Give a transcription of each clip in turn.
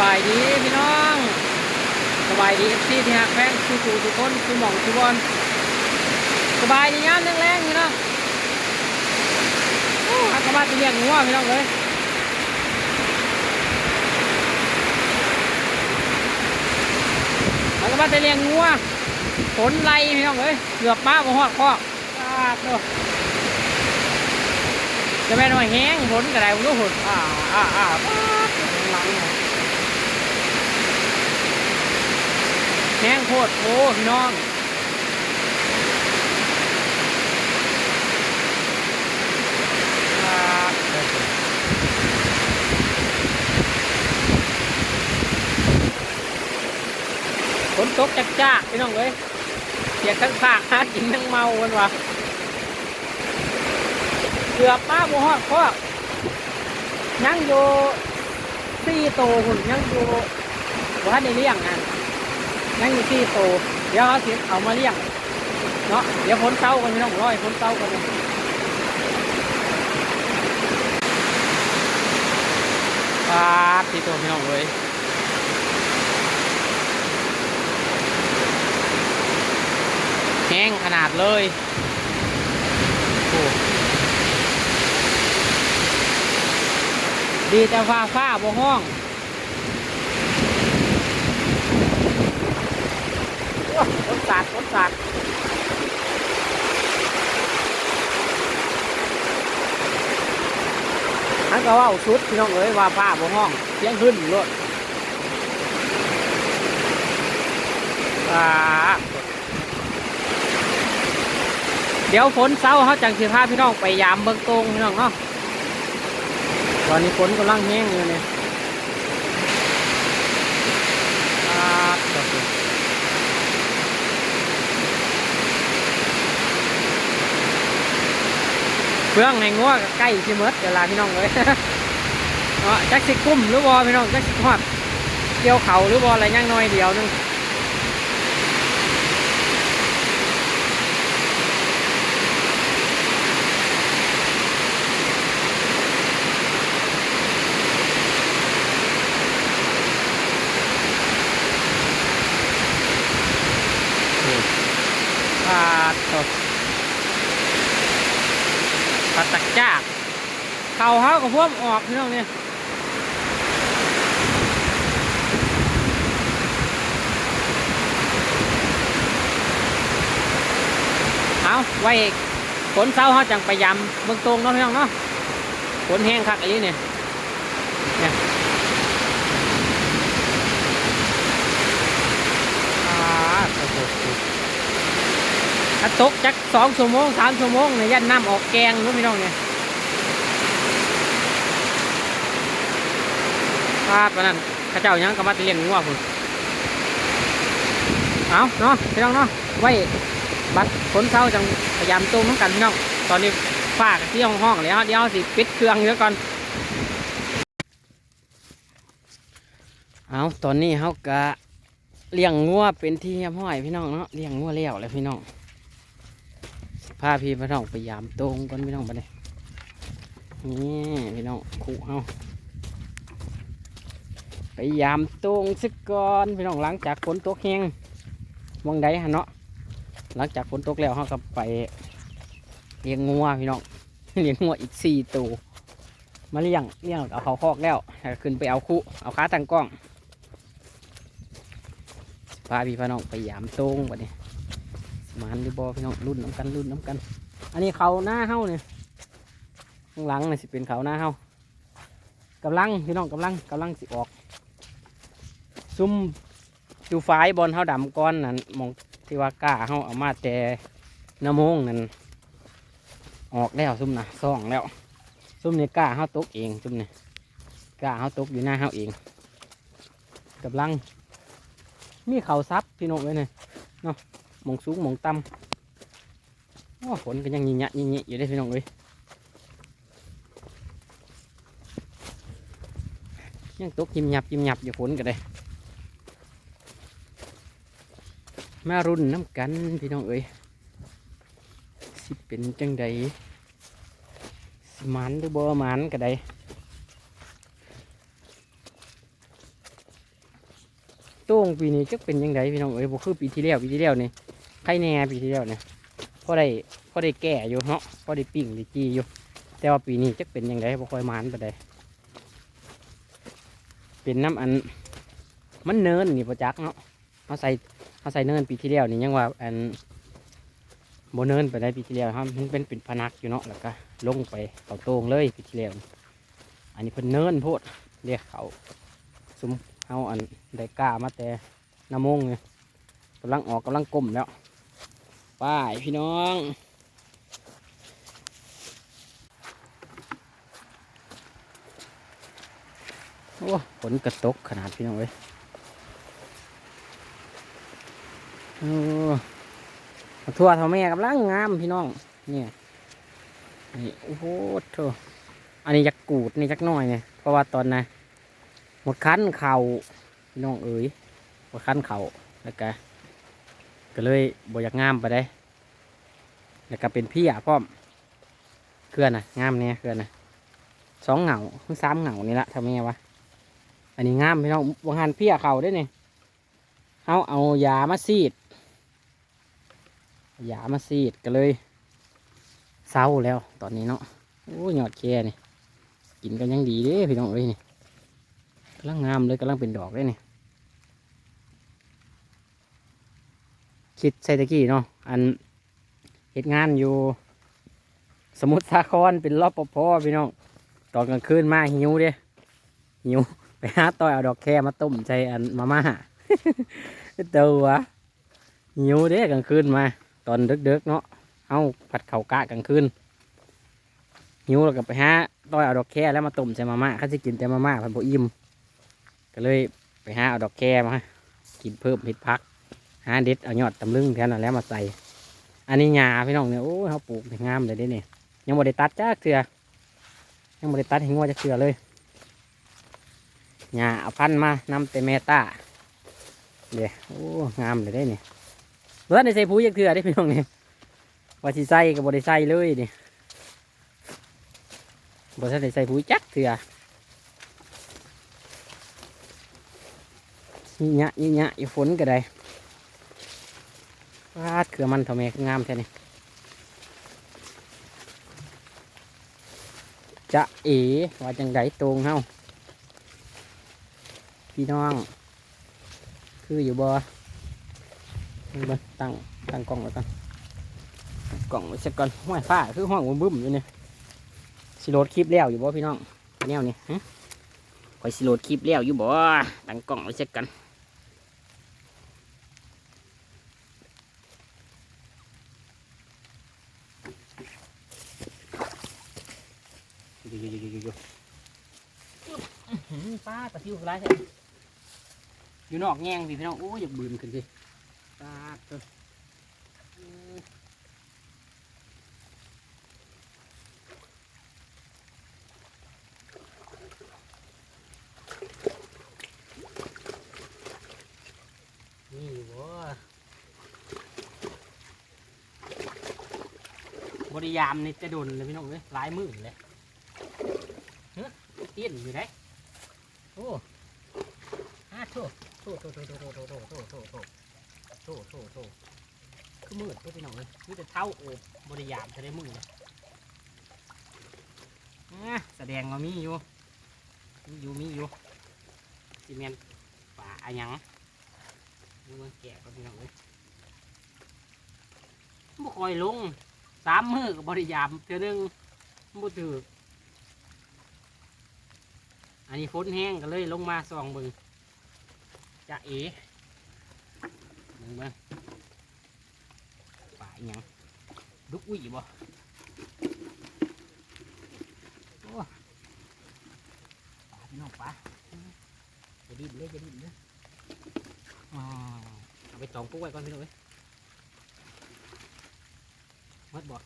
บายดีพี่น้องสบายดีเอฟซีที่หักแพงคือกูทุกคนคือหมองคือบอลสบายดีงามแรงๆพี่น้องโอ้หักกระบาดเลี้ยงงัวพี่น้องเลยหักกระบาดไปเลี้ยงงัวฝนไล่พี่น้องเลยเกือบมาบ่ฮอดคอกอาดโตจะแม่นว่าแห้งฝนกระไดผมรู้ฝนอ่าอ่าอ่าป๊าดหลังเนี่ย แห้งโคตรโอ้พี่น้องฝนตกจักจ้าพี่น้องเอ้ยเสียทั้งภาคหากินทั้งเมากันวะเกือบป้าบ่ฮอดคอกยังอยู่สี่โตหุ่นยังอยู่ว่าในเลี้ยงงาน นั่งอยู่ที่โตเดี๋ยวเขาเสียเอามาเลี้ยงเนาะเดี๋ยวฝนเต้ากันไม่ต้องร้อยฝนเต้ากันเลยปาดที่ตัวพี่น้องเลยแห้งขนาดเลยโอ้ดีแต่ฟ้าฟ้าบ่ห้อง ฝนสาดฝนสาดทั้งก็ว่าสุดพี่น้องเอ้ยว่าฟ้าบ่ห้องเสียงขึ้นรถอ่าเดี๋ยวฝนเศร้าเขาจังสิพาพี่น้องไปยามเบิ่งตรงพี่น้องเนาะตอนนี้ฝนกำลังแห้งอยู่เนี่ยอ่าตัว เพื่องในงัวก็ใกล้สิหมดเวลาพี่น้องเลยเนาะจักสิกุ้มหรือบอพี่น้องจักสิทอดเกี่ยวเขาหรือบออะไรย่างน้อยเดียวหนึงปาด ตักจ้าเข่าเขากับพวกออกพี่น้องเนี่ยเอาไว้ฝนเศร้าเขาจังไปยำเบื้องตรงเนาะพี่น้องเนาะฝนแห้งคักอันนี้เนี่ยเนี่ยอ่าโอ้โห ถ้า ตกจักสองชั่วโมงสามชั่วโมงเนี่ยยันน้ำออกแกงรู้ไหมน้องเนี่ยภาพวันนั้นเข้าเจ้ายังกำมาเลี้ยงงัวคุณเอาเนาะพี่น้องเนาะไว้บัดฝนเช้าจังพยายามตุ้มน้ำกันพี่น้องตอนนี้ฟ้ากที่ห้องห้องแล้วเดี๋ยวสิปิดเครื่องเยอะก่อนเอาตอนนี้เขากะเลี้ยงงัวเป็นที่เรียบร้อยพี่น้องเนาะเลี้ยงงัวแล้วเลยพี่น้อง พาพี่พี่น้องไปยามตรงก่อนพี่น้องไปเลยนี่พี่น้องขู่เฮาไปยามตรงสักก่อนพี่น้องหลังจากฝนตกแห้งมองใดฮะเนาะหลังจากฝนตกแล้วเฮาก็ไปเลี้ยงงัวพี่น้องเลี้ยงงัวอีกสี่ตัวมาเลี้ยงเลี้ยงเอาเขาคอกแล้วขึ้นไปเอาคู่เอาขาตั้งกล้องพาพี่พี่น้องไปยามตรงไปนี้ หมันหรือบอพี่น้องรุ่นน้ำกันรุ่นน้ำกัน อันนี้เขาหน้าเฮ้าเนี่ยข้างหลังเนี่ยสิเป็นเขาหน้าเฮ้ากำลังพี่น้องกำลังกำลังสิออก ซุ่มจูไฟบอลเฮาดำก้อนนั่นมองที่ว่ากล้าเฮาเอามาแต่น้ำมงนั่นออกแล้วซุ่มนะซ่องแล้ว ซุ่มเนี่ยกล้าเฮาตกเองซุ่มเนี่ยกล้าเฮาตกอยู่หน้าเฮาเองกำลัง มีเขาซับพี่น้องเลยเนี่ย มองสูงมองต่ำโอ้ฝนก็ยังยิงยะยิงยะอยู่ได้พี่น้องเลยยังตกยิมหยับยิมหยับอยู่ฝนก็ได้มารุ่นน้ำกันพี่น้องเอ้ยสิเป็นจังใดสิมันหรือบ่หมันก็ได้ต้งปีนี้จะเป็นยังไงพี่น้องเอ้ยบ่คือปีที่แล้วปีที่แล้วนี่ ใครแน่ปีที่แล้วเนี่ยพอได้พอได้แก่อยู่เนาะพอได้ปิ้งได้จีอยู่ แต่ว่าปีนี้จะเป็นยังไงบ่ค่อยมานไปานใดเป็นน้ำอันมันเนินนี่ประจักเนาะเขาใส่เขาใส่เนินปีที่แล้วนี่ยังว่าอันโบเนินไปได้ปีที่แล้วครับมันเป็นเป็นพนักอยู่เนาะแล้วก็ลงไปเขาโต้งเลยปีที่แล้วอันนี้เพิ่นเนินโพดเรียกเขาซุมเอาอันได้กล้ามาแต่น้ำมงเนี่ยกำลังออกกำลังก้มแล้ว ป้ายพี่น้องโอ้ฝนกระตกขนาดพี่น้องเว้ยโอ้ทั่วเท่าแม่กำลังงามพี่น้องเนี่ยนี่โอ้โหโถอันนี้ยักกูดนี่ยักหน่อยเนี่ยเพราะว่าตอนนะหมดคันเข่าพี่น้องเอ๋ยหมดคันเข่าแล้วก็ ก็เลยบ่อยากงามไปได้แล้วก็เป็นพี่อะพ่อมเคลื่อนนะงามเนี่ยเคลื่อนนะสองเหงาเพิ่งสามเหงานี่ละทำแม่วะอันนี้งามพี่น้องวงหันพี้ยเขาได้เนี่ยเขาเอายามาซีดยามาซีดก็เลยเศร้าแล้วตอนนี้เนาะโอ้ยยอดแค่นี่กินกันยังดีเด้พี่น้องเอ้ยนี่กำลังงามเลยกำลังเป็นดอกเลยนี่ คิดใส่ตะกี้เนาะอันเหตุงานอยู่ สมุทรสาครเป็นรอบปภพี่น้องตอนกลางคืนมาหิวเด้หิวไปหาต้อยเอาดอกแค่มาต้มใจอันมาม่าเตอวะหิวเด้กลางคืนมา ตอนดึกๆเนาะเอาผัดเข่ากะกลางคืนหิวแล้วก็ไปหาต้อยเอาดอกแค่แล้วมาต้มใจมาม่าเขาจะกินแต่มาม่าพันโบอิ่มก็เลยไปหาเอาดอกแค่มากินเพิ่มเห็ดพัก หาเด็ดเอายอดตำลึงแทนนั่นแล้วมาใส่ อันนี้หญ้าพี่น้องเนี่ยโอ้เขาปลูกงามเลยเด้เนี่ยยังบ่ได้ตัดจ้าเถื่อยังบ่ได้ตัดให้งัวจะเถื่อเลยหญ้าเอาพันมานำแต่เมตาเดี๋ยวโอ้งามเลยได้เนี่ยเพื่อนในใส่ปุ๋ยยักเถื่อได้พี่น้องเนี่ยว่าสิใส่กับบได้ใส่เลยนี่บทันได้ใส่ปุ๋ยจักเถื่อนี่เนี้ยนี่เนี้ยอีฝนก็ได้ วาดเขือมันท่าแม่คืองามแท้นี่จะเอ๋ว่าจังไดตรงเฮาพี่น้อง คืออยู่บ่บตั้งตั้งกล้องไว้ก่อนตั้งกล้องไว้สักก่อนห้อยฟ้าคือห้องบึ้มอยู่เนี่ยสิโหลดคลิปแล้วอยู่บ่พี่น้องแนวนี้ฮะคอยสิโหลดคลิปแล้วอยู่บ่ตั้งกล้องไว้สักก่อนอยู่อยู่อยู่อยู่อยู่ หืม ปลาซิวคือไรใช่อยู่นอกแง่งพี่พี่น้องโอ้ยอยากบืนขึ้นสิป้าตัวนี่บ่บริยามนี่จะโดนเลยพี่น้องเลยหลายมือเลยเฮ้ยเตี้ยนอยู่ไหน โอ้อาโถโถโถโถโถโถโถโถโถโถโถโถโถคือมืดไปหน่อยเลยนี่จะเท่าโอบบริยามจะได้มืดเลยแสดงว่ามีอยู่ มีอยู่ มีอยู่ซีเมนต์ป่าอะหยังนี่มันแก่ก็พี่น้อยบ่คอยลงสามมือกับบริยามเทื่อนึงบ่ถือ อันนี้ฝนแห้งก็เลยลงมาส่องเบึงจะเอ๋เบึงเบิ่งป่าอหยังดุกอุ้ยบ่โอ้ป่าพี่น้องป่าจะดิ้นเลยจะดิ้นเลยอ๋อเอาไปจองปุ๊กไว้ก่อนพี่น้องเอ้ยมัดบ่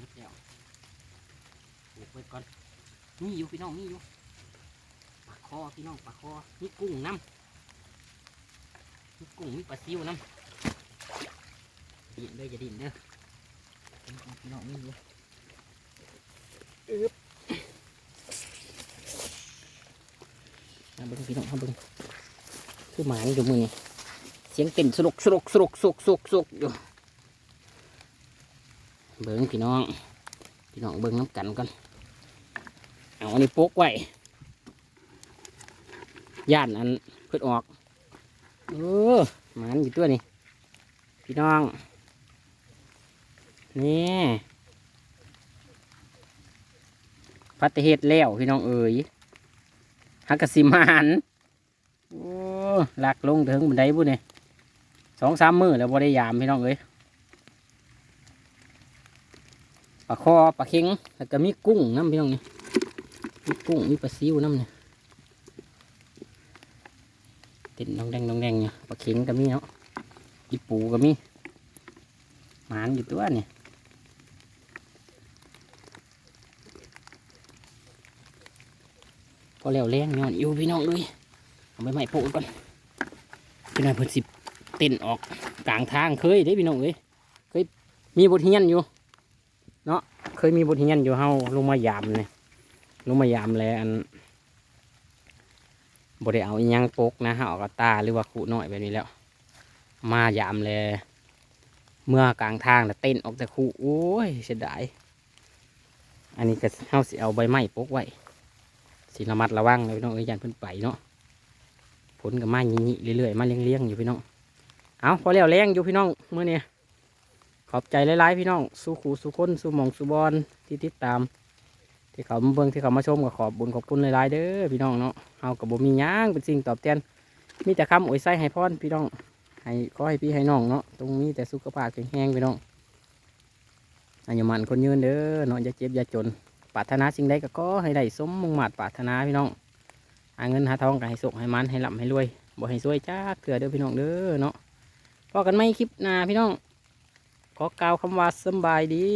มัดเดียวปลูกไว้ก่อน มีอยู่พี่น้องมีอยู่ปลาคอพี่น้องปลาคอมีกุ้งน้ำมีกุ้งมีปลาซิวน้ำดินเด้อจะดินเด้อพี่น้องมีอยู่อึ๊บมาเบิ้งพี่น้องมาเบิ้งคือหมานอยู่มือนี่เสียงเต้นสลุกสลุกสลุกสุกสุกสุกอยู่เบิ้งพี่น้องพี่น้องเบิ้งน้ำกันก่อน เอาอันนี้โป๊กไว้ย่านอันเพื่อออกเออหมานอยู่ตัวนี้พี่น้องนี่พัตเหตุแล้วพี่น้องเอ๋ยฮักกะสิมานโอ้หลักลงถึงบันไดบุเนี่ยสองสามมือแล้วบ่ได้ยามพี่น้องเอ้ยปลาคอปลาเค็งแล้วก็มีกุ้งน้ำพี่น้องนี่ มีกุ้งมีปลาซิวน้ำเนี่ยติดน้องแดงน้องแดงเนี่ยปลาเค็งก็มีเนาะอีปูก็มีหมานอยู่ตัวเนี่ยพอแล้วแรงย้อนอยู่พี่น้องเลยเอาไปใหม่โปะก่อนพี่น้องเพิ่นสิเต้นออกกลางทางเคยได้พี่น้องเลยเคยมีบทเรียนอยู่ เนาะเคยมีบทเรียนอยู่เฮาลงมายามเนี่ย ลงมายามแล้วอันบได้เอาอยังปกนะฮะเอากตาหรือว่าขู่น้อยแบบนี้แล้ว มายามเลยเมื่อกลางทางแต่เต้นออกแต่ขู่โอ้ยเสียดายอันนี้ก็เฮาสิเอาใบไม้ปกไว้สิระมัดระวังเลยพี่น้องเอ้ยยันเพิ่นไปเนาะผลกับมาหยิๆเรื่อยๆมาเลี้ยงๆอยู่พี่น้องเอาพอแล้วแรงอยู่พี่น้องเมื่อนี้ขอบใจหลายๆพี่น้องสู้ขู่สู้คนสู้หมองสู้บอลที่ติดตาม ที่เขาเบิ่งที่เขามาชมก็ขอบบุญขอบคุณหลายๆเด้อพี่น้องเนาะเฮากับบ่มีหยังเป็นสิ่งตอบแทนมีแต่คำอวยไส้ให้พรพี่น้องให้ขอให้พี่ให้น้องเนาะตรงนี้แต่สุขภาพแข็งแรงพี่น้องอายุมันคนยืนเด้อเนาะอย่าเจ็บอย่าจนปรารถนาสิ่งใดก็ขอให้ได้สมมุ่งมา่ปรารถนาพี่น้องหาเงินหาทองก็ให้สุขให้มันให้ร่ำให้รวยบ่ให้ซวยจ้าเกลือเด้อพี่น้องเด้อเนาะพอกันไม่คลิปหน้าพี่น้องขอกล่าวคำว่าสบายดี